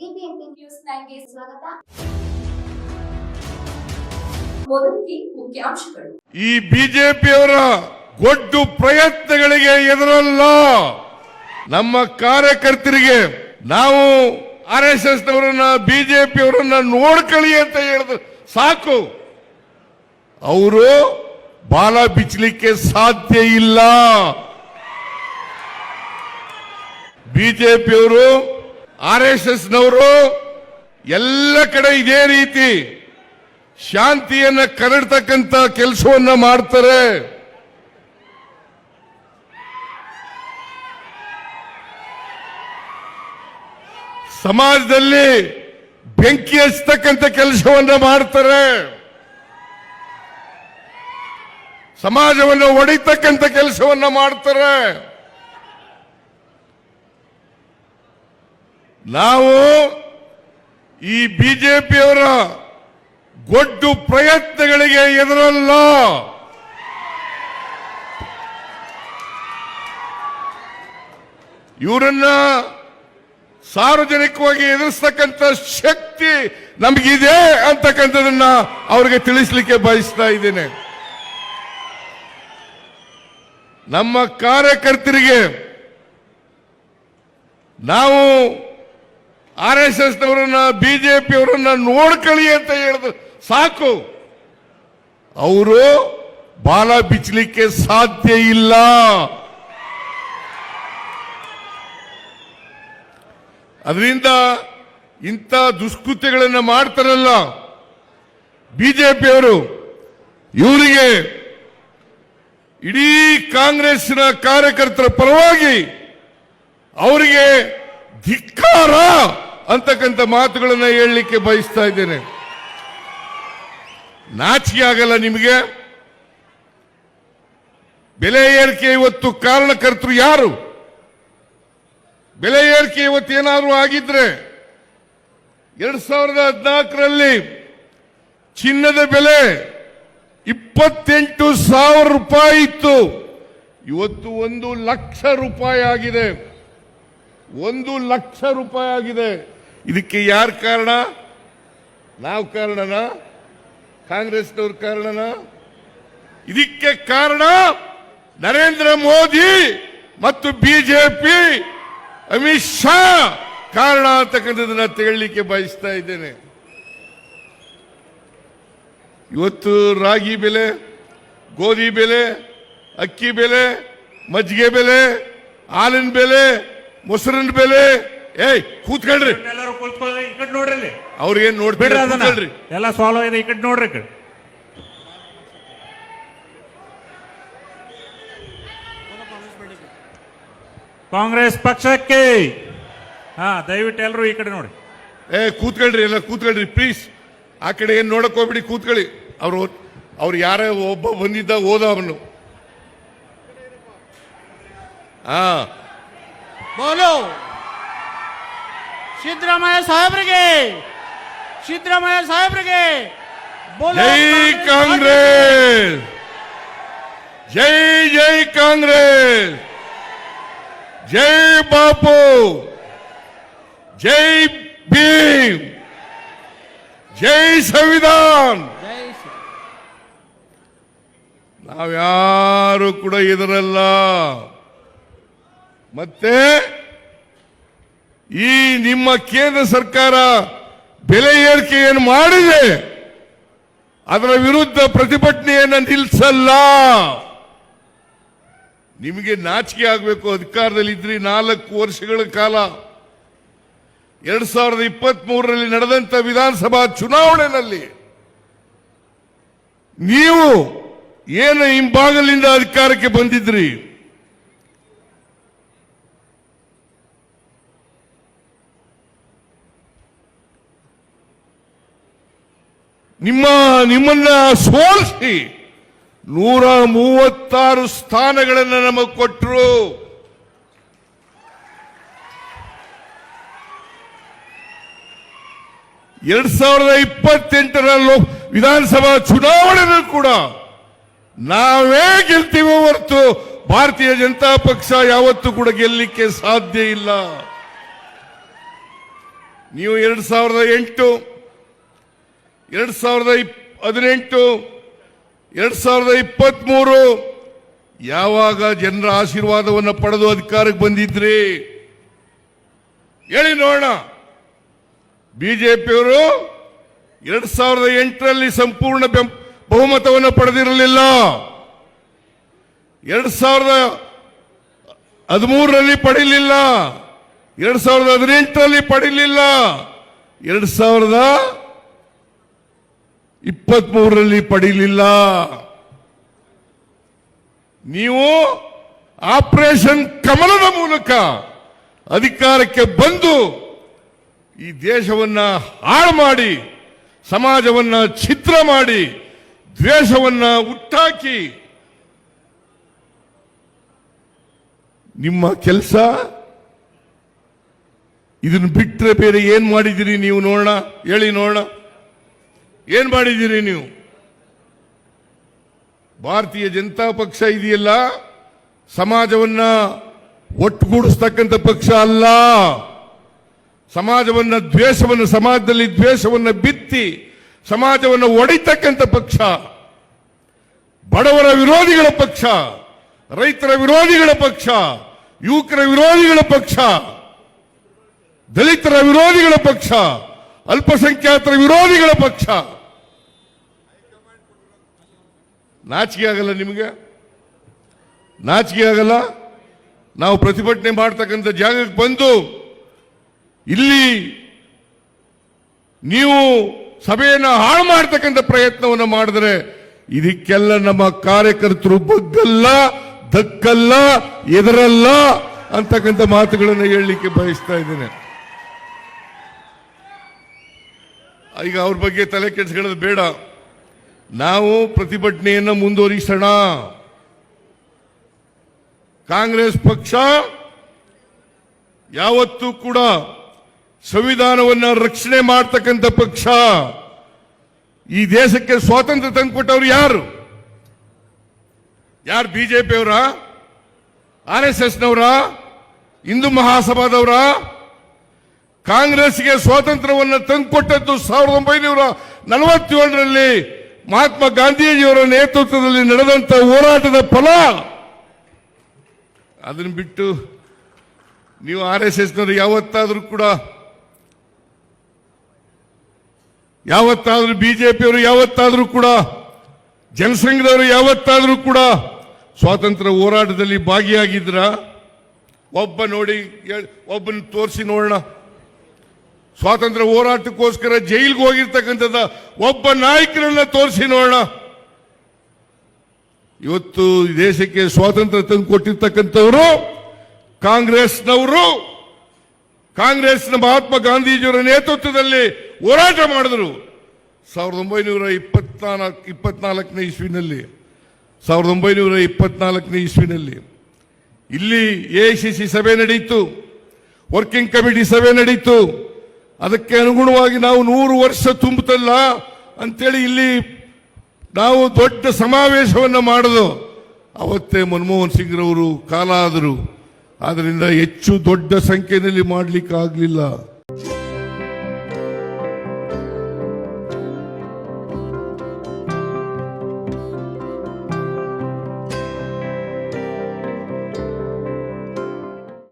BBMP news ನೈನ್ಗೆ ಸ್ವಾಗತ. ಈ ಬಿಜೆಪಿಯವರ ಗೊಡ್ಡು ಪ್ರಯತ್ನಗಳಿಗೆ ಎದುರಲ್ಲ. ನಮ್ಮ ಕಾರ್ಯಕರ್ತರಿಗೆ ನಾವು ಆರ್ ಎಸ್ ಎಸ್ ನವರನ್ನ ಬಿಜೆಪಿಯವರನ್ನ ನೋಡ್ಕೊಳ್ಳಿ ಅಂತ ಹೇಳಿದ್ರು. ಸಾಕು. ಅವರು ಬಾಲ ಬಿಚ್ಚಲಿಕ್ಕೆ ಸಾಧ್ಯ ಇಲ್ಲ. ಬಿಜೆಪಿಯವರು ಆರ್ ಎಸ್ ಎಸ್ ನವರು ಎಲ್ಲ ಕಡೆ ಇದೇ ರೀತಿ ಶಾಂತಿಯನ್ನ ಕರಡ್ತಕ್ಕಂತ ಕೆಲಸವನ್ನ ಮಾಡ್ತಾರೆ. ಸಮಾಜದಲ್ಲಿ ಬೆಂಕಿ ಹಚ್ಚತಕ್ಕಂತ ಕೆಲಸವನ್ನ ಮಾಡ್ತಾರೆ. ಸಮಾಜವನ್ನು ಒಡಿತಕ್ಕಂತ ಕೆಲಸವನ್ನ ಮಾಡ್ತಾರೆ. ನಾವು ಈ ಬಿಜೆಪಿಯವರ ಗೊಡ್ಡು ಪ್ರಯತ್ನಗಳಿಗೆ ಎದುರಲ್ಲ. ಇವರನ್ನ ಸಾರ್ವಜನಿಕವಾಗಿ ಎದುರಿಸ್ತಕ್ಕಂಥ ಶಕ್ತಿ ನಮಗಿದೆ ಅಂತಕ್ಕಂಥದನ್ನ ಅವರಿಗೆ ತಿಳಿಸಲಿಕ್ಕೆ ಬಯಸ್ತಾ ಇದ್ದೇನೆ. ನಮ್ಮ ಕಾರ್ಯಕರ್ತರಿಗೆ ನಾವು ಆರ್ ಎಸ್ ಎಸ್ ನವರನ್ನ ಬಿಜೆಪಿಯವರನ್ನ ನೋಡ್ಕೊಳ್ಳಿ ಅಂತ ಹೇಳಿದ್ರು. ಸಾಕು. ಅವರು ಬಾಲ ಬಿಚ್ಚಲಿಕ್ಕೆ ಸಾಧ್ಯ ಇಲ್ಲ. ಅದರಿಂದ ಇಂಥ ದುಷ್ಕೃತ್ಯಗಳನ್ನು ಮಾಡ್ತಾರಲ್ಲ ಬಿಜೆಪಿಯವರು ಇವರಿಗೆ ಇಡೀ ಕಾಂಗ್ರೆಸ್ನ ಕಾರ್ಯಕರ್ತರ ಪರವಾಗಿ ಅವರಿಗೆ ಧಿಕ್ಕಾರ. ಅಂತಕ್ಕಂಥ ಮಾತುಗಳನ್ನು ಹೇಳಲಿಕ್ಕೆ ಬಯಸ್ತಾ ಇದ್ದೇನೆ. ನಾಚಿಕೆ ಆಗಲ್ಲ ನಿಮಗೆ. ಬೆಲೆ ಏರಿಕೆ ಇವತ್ತು ಕಾರಣಕರ್ತರು ಯಾರು? ಬೆಲೆ ಏರಿಕೆ ಇವತ್ತು ಏನಾದರೂ ಆಗಿದ್ರೆ ಎರಡ್ ಸಾವಿರದ ಹದಿನಾಲ್ಕರಲ್ಲಿ ಚಿನ್ನದ ಬೆಲೆ ಇಪ್ಪತ್ತೆಂಟು ಸಾವಿರ ರೂಪಾಯಿ ಇತ್ತು. ಇವತ್ತು ಒಂದು ಲಕ್ಷ ರೂಪಾಯಿ ಆಗಿದೆ. ಒಂದು ಲಕ್ಷ ರೂಪಾಯಿ ಆಗಿದೆ. ಇದಕ್ಕೆ ಯಾರು ಕಾರಣ? ನಾವು ಕಾರಣನಾ? ಕಾಂಗ್ರೆಸ್ನವ್ರ ಕಾರಣನ? ಇದಕ್ಕೆ ಕಾರಣ ನರೇಂದ್ರ ಮೋದಿ ಮತ್ತು ಬಿಜೆಪಿ. ಅಮಿತ್ ಶಾ ಕಾರಣ ಅಂತಕ್ಕಂಥದ್ದನ್ನ ತೆಗೊಳ್ಳಿಕ್ಕೆ ಬಯಸ್ತಾ ಇದ್ದೇನೆ. ಇವತ್ತು ರಾಗಿ ಬೆಲೆ, ಗೋಧಿ ಬೆಲೆ, ಅಕ್ಕಿ ಬೆಲೆ, ಮಜ್ಜಿಗೆ ಬೆಲೆ, ಹಾಲಿನ ಬೆಲೆ, ಮೊಸರಿನ ಬೆಲೆ. ಏಯ್ ಎಲ್ಲರೂ ಕುಳಿತುಕೊಳ್ಳಿ ಈ ಕಡೆ ನೋಡ್ರಿ ಇಲ್ಲಿ. ಏನ್ ನೋಡ್ಬೇಡ್ರಿ ಬಿಡ್ರಿ ಅದನ್ನ. ಎಲ್ಲ ಸಾಲ್ವ್ ಇದೆ ಈ ಕಡೆ ನೋಡ್ರಿ ಈ ಕಡೆ. ಕಾಂಗ್ರೆಸ್ ಪಕ್ಷಕ್ಕೆ. ಹಾ ದಯವಿಟ್ಟು ಎಲ್ಲರೂ ಈ ಕಡೆ ನೋಡಿ. ಏ ಕೂತ್ಕೊಳ್ರಿ ಎಲ್ಲ ಕೂತ್ಕೊಳ್ರಿ ಪ್ಲೀಸ್ ಆ ಕಡೆ ಏನ್ ನೋಡಕ್ ಹೋಗ್ಬಿಡಿ ಕೂತ್ಕೊಳ್ಳಿ. ಅವ್ರು ಅವ್ರು ಯಾರೇ ಒಬ್ಬ ಬಂದಿದ್ದ ಓದ ಅವನು. ಹಾ. ಬೋಲೋ! ಸಿದ್ದರಾಮಯ್ಯ ಸಾಹೇಬ್ರಿಗೆ ಸಿದ್ದರಾಮಯ್ಯ ಸಾಹೇಬ್ರಿಗೆ ಜೈ ಕಾಂಗ್ರೆಸ್! ಜೈ ಜೈ ಕಾಂಗ್ರೆಸ್! ಜೈ ಬಾಪು! ಜೈ ಭೀಮ್! ಜೈ ಸಂವಿಧಾನ್! ನಾವ್ಯಾರು ಕೂಡ ಇದರಲ್ಲ. ಮತ್ತೆ ಈ ನಿಮ್ಮ ಕೇಂದ್ರ ಸರ್ಕಾರ ಬೆಲೆ ಏರಿಕೆಯನ್ನು ಮಾಡಿದೆ, ಅದರ ವಿರುದ್ಧ ಪ್ರತಿಭಟನೆಯನ್ನು ನಿಲ್ಲಿಸಲ್ಲ. ನಿಮಗೆ ನಾಚಿಕೆ ಆಗಬೇಕು ಅಧಿಕಾರದಲ್ಲಿ ಇದ್ರಿ ನಾಲ್ಕು ವರ್ಷಗಳ ಕಾಲ. ಎರಡ್ ಸಾವಿರದ ಇಪ್ಪತ್ತ್ ಮೂರರಲ್ಲಿ ನಡೆದಂತ ವಿಧಾನಸಭಾ ಚುನಾವಣೆಯಲ್ಲಿ ನೀವು ಏನು ಹಿಂಭಾಗಲಿಂದ ಅಧಿಕಾರಕ್ಕೆ ಬಂದಿದ್ರಿ? ನಿಮ್ಮ ನಿಮ್ಮನ್ನ ಸೋಲಿಸಿ ನೂರ ಮೂವತ್ತಾರು ಸ್ಥಾನಗಳನ್ನು ನಮಗೆ ಕೊಟ್ಟರು ಎರಡ್ ಸಾವಿರದ ಇಪ್ಪತ್ತೆಂಟರ ವಿಧಾನಸಭಾ ಚುನಾವಣೆಯಲ್ಲೂ ಕೂಡ ನಾವೇ ಗೆಲ್ತೀವೋ ಹೊರತು ಭಾರತೀಯ ಜನತಾ ಪಕ್ಷ ಯಾವತ್ತೂ ಕೂಡ ಗೆಲ್ಲಲಿಕ್ಕೆ ಸಾಧ್ಯ ಇಲ್ಲ. ನೀವು ಎರಡು ಸಾವಿರದ ಎಂಟು ಎರಡು ಸಾವಿರದ ಇಪ್, ಹದಿನೆಂಟು, ಎರಡು ಸಾವಿರದ ಇಪ್ಪತ್ತ್ಮೂರು ಯಾವಾಗ ಜನರ ಆಶೀರ್ವಾದವನ್ನು ಪಡೆದು ಅಧಿಕಾರಕ್ಕೆ ಬಂದಿದ್ರಿ? ಹೇಳಿ ನೋಡೋಣ. ಬಿಜೆಪಿಯವರು ಎರಡ್ ಸಾವಿರದ ಎಂಟರಲ್ಲಿ ಸಂಪೂರ್ಣ ಬಹುಮತವನ್ನು ಪಡೆದಿರಲಿಲ್ಲ. ಎರಡ್ ಸಾವಿರದ ಹದಿಮೂರರಲ್ಲಿ ಪಡೀಲಿಲ್ಲ. ಎರಡ್ ಸಾವಿರದ ಹದಿನೆಂಟರಲ್ಲಿ ಪಡೀಲಿಲ್ಲ. ಎರಡ್ ಸಾವಿರದ ಇಪ್ಪತ್ಮೂರರಲ್ಲಿ ಪಡೀಲಿಲ್ಲ. ನೀವು ಆಪರೇಷನ್ ಕಮಲದ ಮೂಲಕ ಅಧಿಕಾರಕ್ಕೆ ಬಂದು ಈ ದೇಶವನ್ನ ಹಾಳು ಮಾಡಿ, ಸಮಾಜವನ್ನ ಛಿದ್ರ ಮಾಡಿ, ದ್ವೇಷವನ್ನ ಹುಟ್ಟಾಕಿ ನಿಮ್ಮ ಕೆಲಸ? ಇದನ್ನು ಬಿಟ್ಟರೆ ಬೇರೆ ಏನ್ ಮಾಡಿದಿರಿ ನೀವು ನೋಡೋಣ, ಹೇಳಿ ನೋಡೋಣ. ಏನ್ ಮಾಡಿದ್ದೀರಿ ನೀವು? ಭಾರತೀಯ ಜನತಾ ಪಕ್ಷ ಇದೆಯಲ್ಲ, ಸಮಾಜವನ್ನ ಒಟ್ಟುಗೂಡಿಸ್ತಕ್ಕಂಥ ಪಕ್ಷ ಅಲ್ಲ. ಸಮಾಜವನ್ನ ದ್ವೇಷವನ್ನು, ಸಮಾಜದಲ್ಲಿ ದ್ವೇಷವನ್ನು ಬಿತ್ತಿ ಸಮಾಜವನ್ನು ಒಡಿತಕ್ಕಂಥ ಪಕ್ಷ. ಬಡವರ ವಿರೋಧಿಗಳ ಪಕ್ಷ, ರೈತರ ವಿರೋಧಿಗಳ ಪಕ್ಷ, ಯುವಕರ ವಿರೋಧಿಗಳ ಪಕ್ಷ, ದಲಿತರ ವಿರೋಧಿಗಳ ಪಕ್ಷ, ಅಲ್ಪಸಂಖ್ಯಾತರ ವಿರೋಧಿಗಳ ಪಕ್ಷ. ನಾಚಿಕೆ ಆಗಲ್ಲ ನಿಮಗೆ? ನಾಚಿಕೆ ಆಗಲ್ಲ? ನಾವು ಪ್ರತಿಭಟನೆ ಮಾಡ್ತಕ್ಕಂಥ ಜಾಗಕ್ಕೆ ಬಂದು ಇಲ್ಲಿ ನೀವು ಸಭೆಯನ್ನು ಹಾಳು ಮಾಡ್ತಕ್ಕಂಥ ಪ್ರಯತ್ನವನ್ನು ಮಾಡಿದ್ರೆ ಇದಕ್ಕೆಲ್ಲ ನಮ್ಮ ಕಾರ್ಯಕರ್ತರು ಬಗ್ಗಲ್ಲ, ದಕ್ಕಲ್ಲ, ಎದರಲ್ಲ ಅಂತಕ್ಕಂಥ ಮಾತುಗಳನ್ನು ಹೇಳಲಿಕ್ಕೆ ಬಯಸ್ತಾ ಇದ್ದೇನೆ. ಈಗ ಅವ್ರ ಬಗ್ಗೆ ತಲೆ ಕೆಡಿಸ್ಕೊಳ್ಳೋದು ಬೇಡ. ನಾವು ಪ್ರತಿಭಟನೆಯನ್ನು ಮುಂದುವರಿಸೋಣ. ಕಾಂಗ್ರೆಸ್ ಪಕ್ಷ ಯಾವತ್ತೂ ಕೂಡ ಸಂವಿಧಾನವನ್ನು ರಕ್ಷಣೆ ಮಾಡ್ತಕ್ಕಂಥ ಪಕ್ಷ. ಈ ದೇಶಕ್ಕೆ ಸ್ವಾತಂತ್ರ್ಯ ತಂದುಕೊಟ್ಟವ್ರು ಯಾರು? ಯಾರು ಬಿಜೆಪಿಯವರ ಆರ್ ಎಸ್ ಎಸ್ನವರ? ಹಿಂದೂ ಮಹಾಸಭಾದವರ? ಕಾಂಗ್ರೆಸ್ಗೆ ಸ್ವಾತಂತ್ರ್ಯವನ್ನು ತಂದುಕೊಟ್ಟದ್ದು ಸಾವಿರದ ಒಂಬೈನೂರ ನಲವತ್ತೇಳರಲ್ಲಿ ಮಹಾತ್ಮ ಗಾಂಧೀಜಿಯವರ ನೇತೃತ್ವದಲ್ಲಿ ನಡೆದಂತ ಹೋರಾಟದ ಫಲ, ಅದನ್ನು ಬಿಟ್ಟು ನೀವು ಆರ್ ಎಸ್ ಎಸ್ನವರು ಯಾವತ್ತಾದರೂ ಕೂಡ, ಯಾವತ್ತಾದ್ರೂ ಬಿಜೆಪಿಯವರು ಯಾವತ್ತಾದರೂ ಕೂಡ, ಜನಸಂಘದವರು ಯಾವತ್ತಾದರೂ ಕೂಡ ಸ್ವಾತಂತ್ರ್ಯ ಹೋರಾಟದಲ್ಲಿ ಭಾಗಿಯಾಗಿದ್ರ, ಒಬ್ಬ ನೋಡಿ ಒಬ್ಬನ ತೋರಿಸಿ ನೋಡೋಣ. ಸ್ವಾತಂತ್ರ್ಯ ಹೋರಾಟಕ್ಕೋಸ್ಕರ ಜೈಲಿಗೆ ಹೋಗಿರ್ತಕ್ಕಂಥದ್ದ ಒಬ್ಬ ನಾಯಕರನ್ನ ತೋರಿಸಿ ನೋಡೋಣ. ಇವತ್ತು ದೇಶಕ್ಕೆ ಸ್ವಾತಂತ್ರ್ಯ ತಂದು ಕೊಟ್ಟಿರ್ತಕ್ಕಂಥವರು ಕಾಂಗ್ರೆಸ್ನವರು. ಕಾಂಗ್ರೆಸ್ನ ಮಹಾತ್ಮ ಗಾಂಧೀಜಿಯವರ ನೇತೃತ್ವದಲ್ಲಿ ಹೋರಾಟ ಮಾಡಿದ್ರು. ಸಾವಿರದ ಒಂಬೈನೂರ ಇಪ್ಪತ್ನಾಲ್ಕು, ಇಪ್ಪತ್ನಾಲ್ಕನೇ ಇಸ್ವಿನಲ್ಲಿ. ಸಾವಿರದ ಒಂಬೈನೂರ ಇಪ್ಪತ್ನಾಲ್ಕನೇ ಇಸ್ವಿನಲ್ಲಿ. ಇಲ್ಲಿ ಎಐಸಿಸಿ ಸಭೆ ನಡೆಯಿತು ವರ್ಕಿಂಗ್ ಕಮಿಟಿ ಸಭೆ ನಡೆಯಿತು ಅದಕ್ಕೆ ಅನುಗುಣವಾಗಿ ನಾವು ನೂರು ವರ್ಷ ತುಂಬುತ್ತಲ್ಲ ಅಂತೇಳಿ ಇಲ್ಲಿ ನಾವು ದೊಡ್ಡ ಸಮಾವೇಶವನ್ನು ಮಾಡೋದು. ಅವತ್ತೇ ಮನಮೋಹನ್ ಸಿಂಗ್ರವರು ಕಾಲ ಆದರು ಆದ್ದರಿಂದ ಹೆಚ್ಚು ದೊಡ್ಡ ಸಂಖ್ಯೆಯಲ್ಲಿ ಮಾಡಲಿಕ್ಕೆ ಆಗಲಿಲ್ಲ